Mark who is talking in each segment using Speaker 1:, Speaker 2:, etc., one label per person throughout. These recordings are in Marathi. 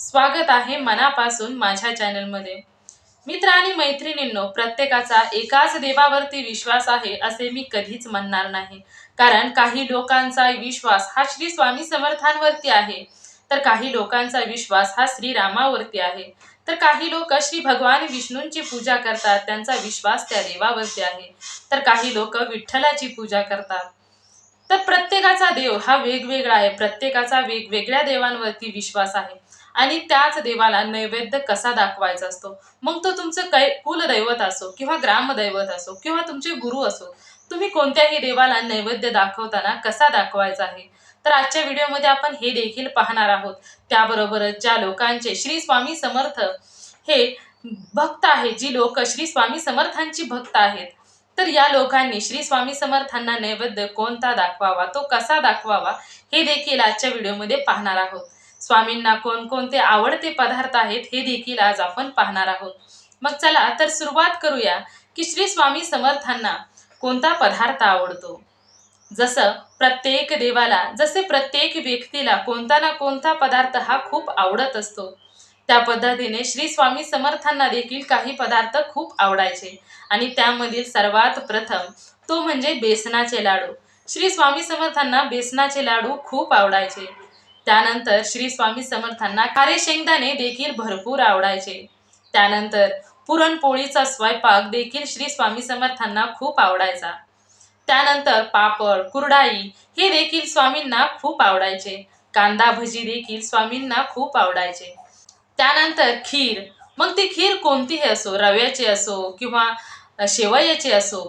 Speaker 1: स्वागत आहे मनापासून माझ्या चॅनलमध्ये. मित्र आणि मैत्रिणींनो प्रत्येकाचा एकाच देवावरती विश्वास आहे असे मी कधीच म्हणणार नाही. कारण काही लोकांचा विश्वास हा श्री स्वामी समर्थांवरती आहे. तर काही लोकांचा विश्वास हा श्रीरामावरती आहे. तर काही लोक श्री भगवान विष्णूंची पूजा करतात त्यांचा विश्वास त्या देवावरती आहे. तर काही लोक विठ्ठलाची पूजा करतात. तर प्रत्येकाचा देव हा वेगवेगळा आहे प्रत्येकाचा वेगवेगळ्या देवांवरती विश्वास आहे. आणि त्याच देवाला नैवेद्य कसा दाखवायचा असतो? मग तो तुमचं कै कुलदैवत असो किंवा ग्रामदैवत असो किंवा तुमचे गुरु असो तुम्ही कोणत्याही देवाला नैवेद्य दाखवताना कसा दाखवायचा आहे? तर आजच्या व्हिडिओमध्ये आपण हे देखील पाहणार आहोत. त्याबरोबरच ज्या लोकांचे श्री स्वामी समर्थ हे भक्त आहेत जी लोक श्री स्वामी समर्थांची भक्त आहेत तर या लोकांनी श्री स्वामी समर्थांना नैवेद्य कोणता दाखवावा तो कसा दाखवावा हे देखील आजच्या व्हिडिओमध्ये पाहणार आहोत. स्वामींना कोणकोणते आवडते पदार्थ आहेत हे देखील आज आपण पाहणार आहोत. मग चला तर सुरुवात करूया की श्री स्वामी समर्थांना कोणता पदार्थ आवडतो? जसं प्रत्येक देवाला जसे प्रत्येक व्यक्तीला कोणता ना कोणता पदार्थ हा खूप आवडत असतो. त्या पद्धतीने श्री स्वामी समर्थांना देखील काही पदार्थ खूप आवडायचे. आणि त्यामधील सर्वात प्रथम तो म्हणजे बेसनाचे लाडू. श्री स्वामी समर्थांना बेसनाचे लाडू खूप आवडायचे. त्यानंतर श्री स्वामी समर्थांना कारे शेंगदाणे देखील भरपूर आवडायचे. त्यानंतर पुरणपोळीचा स्वयंपाक देखील श्री स्वामी समर्थांना खूप आवडायचा. त्यानंतर पापड कुरडाई हे देखील स्वामींना खूप आवडायचे. कांदा भजी देखील स्वामींना खूप आवडायचे. त्यानंतर खीर. मग ती खीर कोणतीही असो? रव्याची असो किंवा शेवयाची असो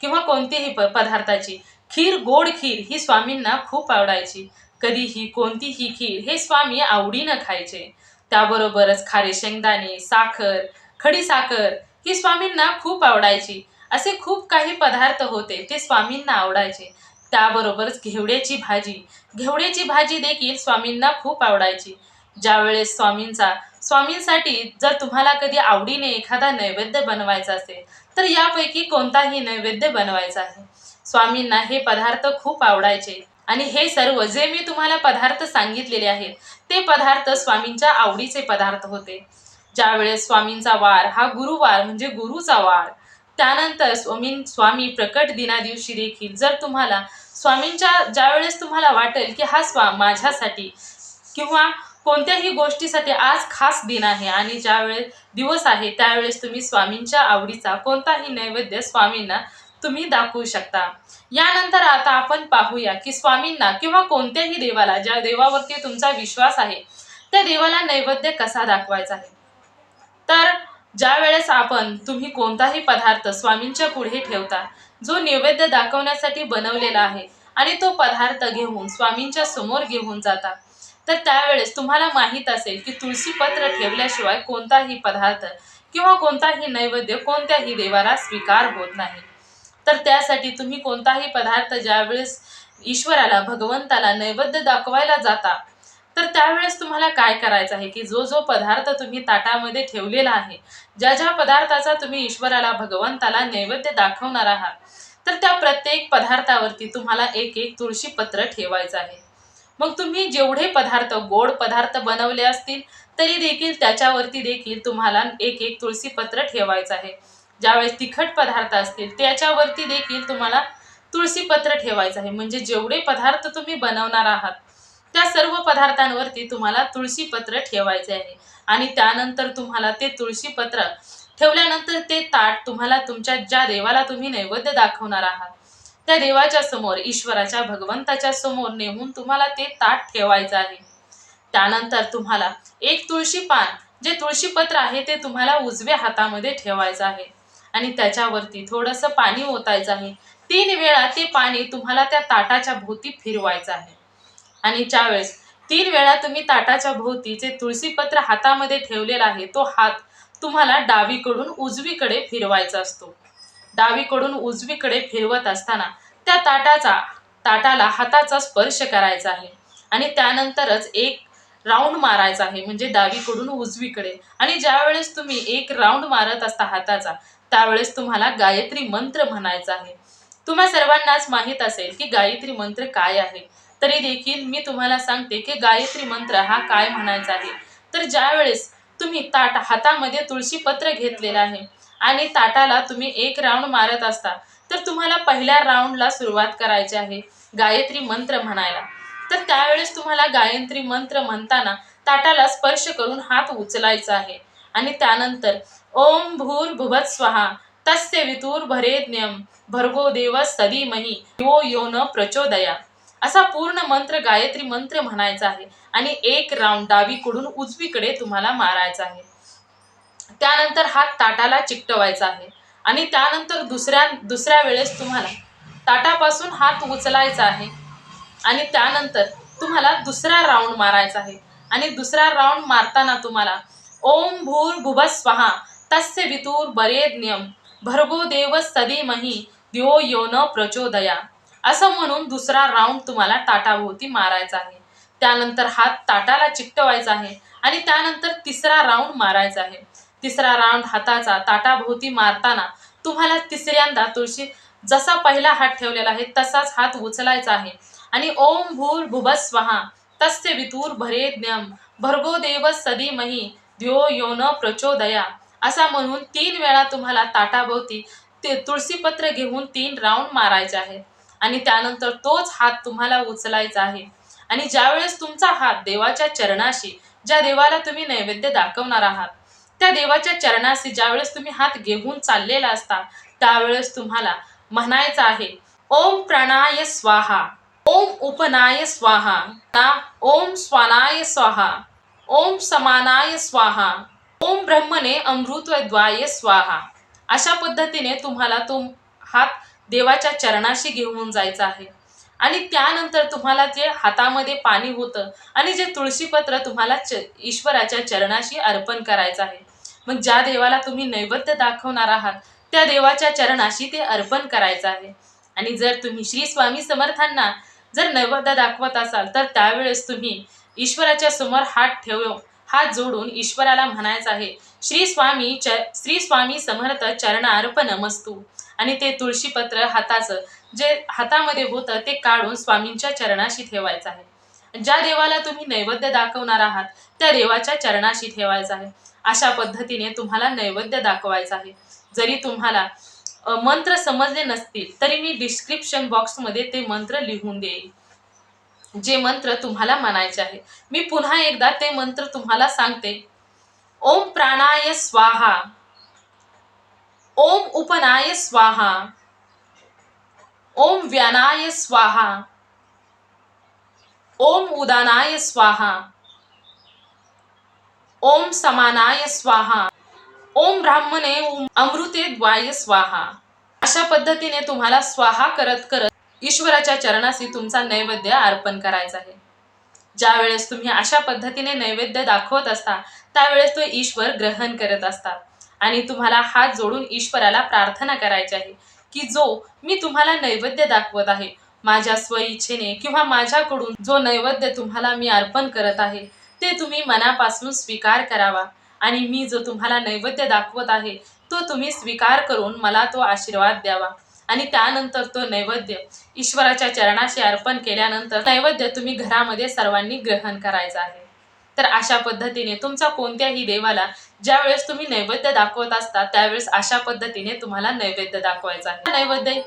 Speaker 1: किंवा कोणतीही प पदार्थाची. खीर गोड खीर ही स्वामींना खूप आवडायची. कधीही कोणतीही खीर हे स्वामी आवडीनं खायचे. त्याबरोबरच खारे शेंगदाणे साखर खडी साखर ही स्वामींना खूप आवडायची. असे खूप काही पदार्थ होते ते स्वामींना आवडायचे. त्याबरोबरच घेवड्याची भाजी घेवड्याची भाजी देखील स्वामींना खूप आवडायची. ज्यावेळेस स्वामींचा स्वामींसाठी जर तुम्हाला कधी आवडीने एखादा नैवेद्य बनवायचा असेल तर यापैकी कोणताही नैवेद्य बनवायचा आहे. स्वामींना हे पदार्थ खूप आवडायचे. आणि हे सर्व जे मी तुम्हाला पदार्थ सांगितलेले आहेत ते पदार्थ स्वामींच्या आवडीचे पदार्थ होते. ज्यावेळेस स्वामींचा वार हा गुरुवार म्हणजे गुरुचा वार त्यानंतर स्वामी स्वामी प्रकट दिना दिवशी देखील जर तुम्हाला स्वामींच्या ज्यावेळेस तुम्हाला वाटेल की हा स्वा माझ्यासाठी किंवा कोणत्याही गोष्टीसाठी आज खास दिन आहे आणि ज्यावेळेस दिवस आहे त्यावेळेस तुम्ही स्वामींच्या आवडीचा कोणताही नैवेद्य स्वामींना तुम्ही दाखवू शकता. यानंतर आता आपण पाहूया की स्वामींना किंवा कोणत्याही देवाला ज्या देवावरती तुमचा विश्वास आहे त्या देवाला नैवेद्य कसा दाखवायचा आहे? तर ज्या वेळेस आपण तुम्ही कोणताही पदार्थ स्वामींच्या पुढे ठेवता जो नैवेद्य दाखवण्यासाठी बनवलेला आहे आणि तो पदार्थ घेऊन स्वामींच्या समोर घेऊन जाता तर त्यावेळेस तुम्हाला माहीत असेल की तुळशीपत्र ठेवल्याशिवाय कोणताही पदार्थ किंवा कोणताही नैवेद्य कोणत्याही देवाला स्वीकार होत नाही. तर त्यासाठी तुम्ही कोणताही पदार्थ ज्यावेळेस ईश्वराला भगवंताला नैवेद्य दाखवायला जाता तर त्यावेळेस तुम्हाला काय करायचं आहे की जो जो पदार्थ तुम्ही ताटामध्ये ठेवलेला आहे ज्या ज्या पदार्थाचा तुम्ही ईश्वराला भगवंताला नैवेद्य दाखवणार आहात तर त्या प्रत्येक पदार्थावरती तुम्हाला एक एक तुळशी पत्र ठेवायचं आहे. मग तुम्ही जेवढे पदार्थ गोड पदार्थ बनवले असतील तरी देखील त्याच्यावरती देखील तुम्हाला एक एक तुळशीपत्र ठेवायचं आहे. ज्यावेळेस तिखट पदार्थ असतील त्याच्यावरती देखील तुम्हाला तुळशीपत्र ठेवायचं आहे. म्हणजे जेवढे पदार्थ तुम्ही बनवणार आहात त्या सर्व पदार्थांवरती तुम्हाला तुळशीपत्र ठेवायचे आहे. आणि त्यानंतर तुम्हाला ते तुळशीपत्र ठेवल्यानंतर ते ताट तुम्हाला तुमच्या ज्या देवाला तुम्ही नैवेद्य दाखवणार आहात त्या देवाच्या समोर ईश्वराच्या भगवंताच्या समोर नेऊन तुम्हाला ते ताट ठेवायचं आहे. त्यानंतर तुम्हाला एक तुळशी पान जे तुळशीपत्र आहे ते तुम्हाला उजव्या हातामध्ये ठेवायचं आहे. आणि त्याच्यावरती थोडंसं पाणी ओतायचं आहे. तीन वेळा ते पाणी तुम्हाला त्या ताटाच्या भोवती फिरवायचं आहे. आणि ज्यावेळेस तीन वेळा तुम्ही ताटाच्या भोवती जे तुळशीपत्र हातामध्ये ठेवलेला आहे तो हात तुम्हाला डावीकडून उजवीकडे फिरवायचा असतो. डावीकडून उजवीकडे फिरवत असताना त्या ताटाचा ताटाला हाताचा स्पर्श करायचा आहे. आणि त्यानंतरच एक राऊंड मारायचा आहे म्हणजे डावीकडून उजवीकडे. आणि ज्यावेळेस तुम्ही एक राऊंड मारत असता हाताचा त्यावेळेस तुम्हाला गायत्री मंत्र म्हणायचा आहे. तुम्हा सर्वांनाच माहीत असेल की गायत्री मंत्र काय आहे. तरी देखील मी तुम्हाला सांगते की गायत्री मंत्र हा काय म्हणायचा आहे. तर ज्यावेळेस तुम्ही ताट हातामध्ये तुळशी पत्र घेतलेलं आहे आणि ताटाला तुम्ही एक राऊंड मारत असता तर तुम्हाला पहिल्या राऊंडला सुरुवात करायची आहे गायत्री मंत्र म्हणायला. तर त्यावेळेस तुम्हाला गायत्री मंत्र म्हणताना ताटाला स्पर्श करून हात उचलायचा आहे आणि त्यानंतर ओम भूर भुवत स्वाहा। तस्य वितूर भरेज्ञम भर्गो देव सदीमही यो यो न प्रचोदया। असा पूर्ण मंत्र गायत्री मंत्र म्हणायचा आहे. आणि एक राऊंड डावीकडून उजवीकडे तुम्हाला मारायचा आहे. त्यानंतर हात ताटाला चिकटवायचा आहे. आणि त्यानंतर दुसऱ्या दुसऱ्या वेळेस तुम्हाला ताटापासून हात उचलायचा आहे. आणि त्यानंतर तुम्हाला दुसरा राऊंड मारायचा आहे. आणि दुसरा राऊंड मारताना तुम्हाला ओम भूर भुव स्वाहा. तस्य वितूर बरेज्ञम भर्गो देव सदीमही द्यो यो न प्रचोदया। असं म्हणून दुसरा राऊंड तुम्हाला ताटाभोवती मारायचा आहे. त्यानंतर हात ताटाला चिकटवायचा आहे आणि त्यानंतर तिसरा राऊंड मारायचा आहे. तिसरा राऊंड हाताचा ताटाभोवती मारताना तुम्हाला तिसऱ्यांदा तुळशी जसा पहिला हात ठेवलेला आहे तसाच हात उचलायचा आहे. आणि ओम भूर भुभ तस्य वितूर भरेज्ञम भर्गो देव सदीमही द्यो यो न प्रचोदया। असा म्हणून तीन वेळा तुम्हाला ताटाभोवती ते तुळशीपत्र घेऊन तीन राऊंड मारायचे आहे. आणि त्यानंतर तोच हात तुम्हाला उचलायचा आहे. आणि ज्यावेळेस तुमचा हात देवाच्या चरणाशी ज्या देवाला तुम्ही नैवेद्य दाखवणार आहात त्या देवाच्या चरणाशी ज्यावेळेस तुम्ही हात घेऊन चाललेला असता त्यावेळेस तुम्हाला म्हणायचं आहे ओम प्राणाय स्वाहा ओम उपनाय स्वाहा ना ओम स्वानाय स्वाहा ओम समानाय स्वाहा ओम ब्रह्मणे अमृतद्वाय स्वाहा. अशा पद्धतीने तुम्हाला तो हात देवाच्या चरणाशी घेऊन जायचा आहे. आणि त्यानंतर तुम्हाला जे हातामध्ये पाणी होतं आणि जे तुळशीपत्र तुम्हाला च ईश्वराच्या चरणाशी अर्पण करायचं आहे. मग ज्या देवाला तुम्ही नैवेद्य दाखवणार आहात त्या देवाच्या चरणाशी ते अर्पण करायचं आहे. आणि जर तुम्ही श्री स्वामी समर्थांना जर नैवेद्य दाखवत असाल तर त्यावेळेस तुम्ही ईश्वराच्या समोर हात ठेव हात जोडून ईश्वराला म्हणायचं आहे श्री स्वामी च श्री स्वामी समर्थ चरणार्पण नमस्तू आणि ते तुळशीपत्र हाताचं जे हातामध्ये होतं ते काढून स्वामींच्या चरणाशी ठेवायचं आहे. ज्या देवाला तुम्ही नैवेद्य दाखवणार आहात त्या देवाच्या चरणाशी ठेवायचं आहे. अशा पद्धतीने तुम्हाला नैवेद्य दाखवायचं आहे. जरी तुम्हाला मंत्र समजले नसतील तरी मी डिस्क्रिप्शन बॉक्समध्ये ते मंत्र लिहून देईल जे मंत्र तुम्हाला म्हणायचे आहे. मी पुन्हा एकदा ते मंत्र तुम्हाला सांगते. ओम प्राणाय स्वाहा. ओम उपनाय स्वाहा. ओम व्यानाय स्वाहा. ओम उदानाय स्वाहा. ओम समानाय स्वाहा. ओम ब्राह्मणे अमृते द्वाय स्वाहा. अशा पद्धतीने तुम्हाला स्वाहा करत करत ईश्वराच्या चरणाशी तुमचा नैवेद्य अर्पण करायचा आहे. ज्या वेळेस तुम्ही अशा पद्धतीने नैवेद्य दाखवत असता त्यावेळेस तो ईश्वर ग्रहण करत असतात आणि तुम्हाला हात जोडून ईश्वराला प्रार्थना करायची आहे की जो मी तुम्हाला नैवेद्य दाखवत आहे माझ्या स्वइच्छेने किंवा माझ्याकडून जो नैवेद्य तुम्हाला मी अर्पण करत आहे ते तुम्ही मनापासून स्वीकार करावा. आणि मी जो तुम्हाला नैवेद्य दाखवत आहे तो तुम्ही स्वीकार करून मला तो आशीर्वाद द्यावा. आणि त्यानंतर तो नैवेद्य ईश्वराच्या चरणाशी अर्पण केल्यानंतर नैवेद्य तुम्ही घरामध्ये सर्वांनी ग्रहण करायचा आहे. तर अशा पद्धतीने तुमचा कोणत्याही देवाला ज्यावेळेस तुम्ही नैवेद्य दाखवत असता त्यावेळेस अशा पद्धतीने तुम्हाला नैवेद्य दाखवायचा नैवेद्य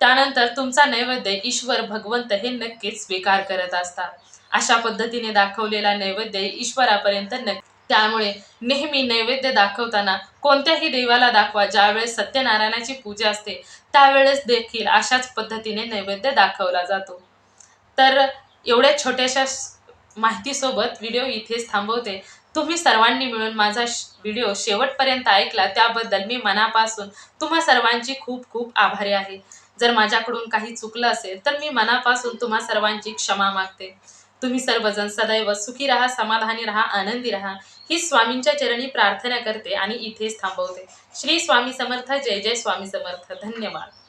Speaker 1: त्यानंतर तुमचा नैवेद्य ईश्वर भगवंत हे नक्कीच स्वीकार करत असतात. अशा पद्धतीने दाखवलेला नैवेद्य ईश्वरापर्यंत नक्की त्यामुळे नेहमी नैवेद्य दाखवताना कोणत्याही देवाला दाखवा ज्यावेळेस सत्यनारायणाची पूजा असते त्यावेळेस देखील अशाच पद्धतीने नैवेद्य दाखवला जातो. तर एवढ्या छोट्याशा माहितीसोबत व्हिडिओ इथेच थांबवते. तुम्ही सर्वांनी मिळून माझा व्हिडिओ शेवटपर्यंत ऐकला त्याबद्दल मी मनापासून तुम्हा सर्वांची खूप खूप आभारी आहे. जर माझ्याकडून काही चुकलं असेल तर मी मनापासून तुम्हा सर्वांची क्षमा मागते. तुम्ही सर्वजण सदैव सुखी राहा समाधानी राहा आनंदी राहा. ही स्वामींच्या चरणी प्रार्थना करते आणि इथेच थांबवते. श्री स्वामी समर्थ जय जय स्वामी समर्थ. धन्यवाद.